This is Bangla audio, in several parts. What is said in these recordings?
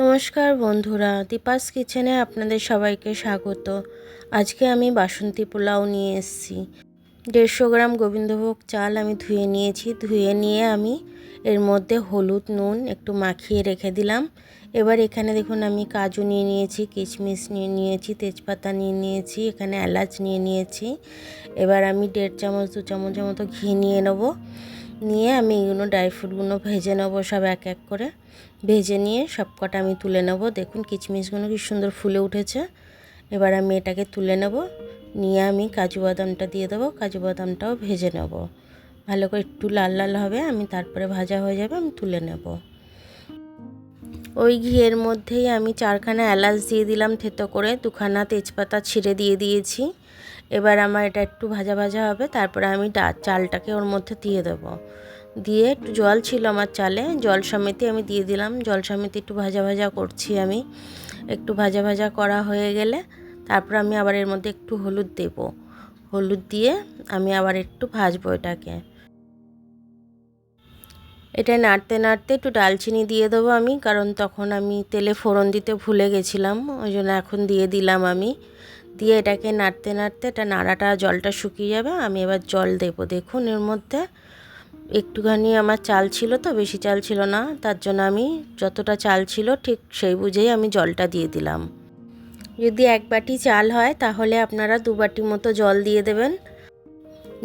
নমস্কার বন্ধুরা, দীপাস কিচেনে আপনাদের সবাইকে স্বাগত। আজকে আমি বাসন্তী পোলাও নিয়ে এসেছি। দেড়শো গ্রাম গোবিন্দভোগ চাল আমি ধুয়ে নিয়েছি। ধুয়ে নিয়ে আমি এর মধ্যে হলুদ, নুন একটু মাখিয়ে রেখে দিলাম। এবার এখানে দেখুন আমি কাজু নিয়ে নিয়েছি, কিশমিশ নিয়ে নিয়েছি, তেজপাতা নিয়ে নিয়েছি, এখানে এলাচ নিয়ে নিয়েছি। এবার আমি দেড় চামচ, দু চামচের মতো ঘি নিয়ে নেব। নিয়ে আমি এগুলো ড্রাই ফ্রুটগুলো ভেজে নেব সব এক এক করে। ভেজে নিয়ে সব কটা আমি তুলে নেব। দেখুন কিচমিচগুলো কি সুন্দর ফুলে উঠেছে। এবার আমি এটাকে তুলে নেব। নিয়ে আমি কাজু বাদামটা দিয়ে দেবো। কাজু বাদামটাও ভেজে নেব। ভালো করে একটু লাল লাল হবে, আমি তারপরে ভাজা হয়ে যাবে, আমি তুলে নেব। ওই ঘিয়ের মধ্যেই আমি চারখানা এলাচ দিয়ে দিলাম থেতো করে। দুখানা তেজপাতা ছিঁড়ে দিয়ে দিয়েছি। এবার আমার এটা একটু ভাজা ভাজা হবে, তারপরে আমি চালটাকে ওর মধ্যে দিয়ে দেবো। দিয়ে একটু জল ছিল আমার চালে, জল সমেতে আমি দিয়ে দিলাম। জল সমেতে একটু ভাজা ভাজা করছি আমি। একটু ভাজা ভাজা করা হয়ে গেলে তারপর আমি আবার এর মধ্যে একটু হলুদ দেব। হলুদ দিয়ে আমি আবার একটু ভাজবো এটাকে। এটা নাড়তে নাড়তে একটু ডালচিনি দিয়ে দেবো আমি, কারণ তখন আমি তেলে ফোড়ন দিতে ভুলে গেছিলাম, ওই জন্য এখন দিয়ে দিলাম আমি। দিয়ে এটাকে নাড়তে নাড়তে এটা নাড়াটা জলটা শুকিয়ে যাবে, আমি এবার জল দেবো। দেখুন এর মধ্যে একটুখানি আমার চাল ছিল তো, বেশি চাল ছিল না, তার জন্য আমি যতটা চাল ছিল ঠিক সেই বুঝেই আমি জলটা দিয়ে দিলাম। যদি এক বাটি চাল হয় তাহলে আপনারা দু বাটি মতো জল দিয়ে দেবেন।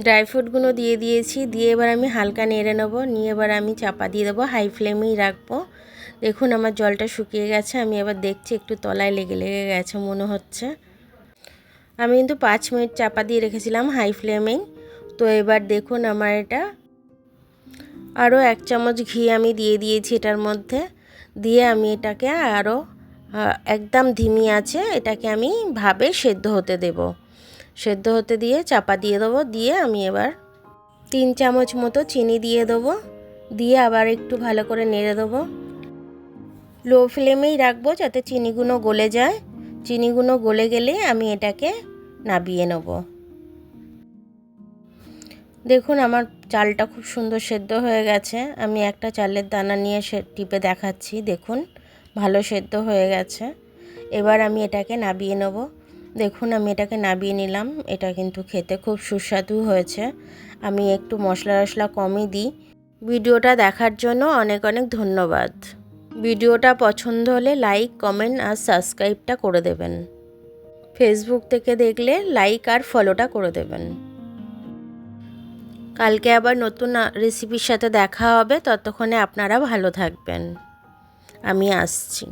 ড্রাই ফ্রুটগুলো দিয়ে দিয়েছি, দিয়ে এবার আমি হালকা নেড়ে নেব, নিয়ে এবার আমি চাপা দিয়ে দেবো, হাই ফ্লেমেই রাখব। দেখুন আমার জলটা শুকিয়ে গেছে, আমি এবার দেখছি একটু তলায় লেগে লেগে গেছে মনে হচ্ছে। আমি কিন্তু পাঁচ মিনিট চাপা দিয়ে রেখেছিলাম হাই ফ্লেমেই তো এবার দেখুন আমার এটা। আরও এক চামচ ঘি আমি দিয়ে দিয়েছি এটার মধ্যে। দিয়ে আমি এটাকে আরও একদম ধিমি আছে, এটাকে আমি ভাবে সেদ্ধ হতে দেব। সেদ্ধ হতে দিয়ে চাপা দিয়ে দেবো। দিয়ে আমি এবার তিন চামচ মতো চিনি দিয়ে দেবো। দিয়ে আবার একটু ভালো করে নেড়ে দেবো। লো ফ্লেমেই রাখব যাতে চিনিগুলো গলে যায়। চিনিগুলো গলে গেলে আমি এটাকে নাবিয়ে নেব। দেখুন, আমার চালটা খুব সুন্দর সেদ্ধ হয়ে গেছে। আমি একটা চালের দানা নিয়ে সে টিপে দেখাচ্ছি। দেখুন, ভালো সেদ্ধ হয়ে গেছে। এবার আমি এটাকে নাবিয়ে নেব। দেখুন, আমি এটাকে নাবিয়ে নিলাম। এটা কিন্তু খেতে খুব সুস্বাদু হয়েছে। আমি একটু মশলা টশলা কমই দিই। ভিডিওটা দেখার জন্য অনেক অনেক ধন্যবাদ। ভিডিওটা পছন্দ হলে লাইক, কমেন্ট আর সাবস্ক্রাইবটা করে দেবেন। ফেসবুক থেকে দেখলে লাইক আর ফলোটা করে দেবেন। কালকে আবার নতুন রেসিপির সাথে দেখা হবে, ততক্ষণে আপনারা ভালো থাকবেন। আমি আসছি।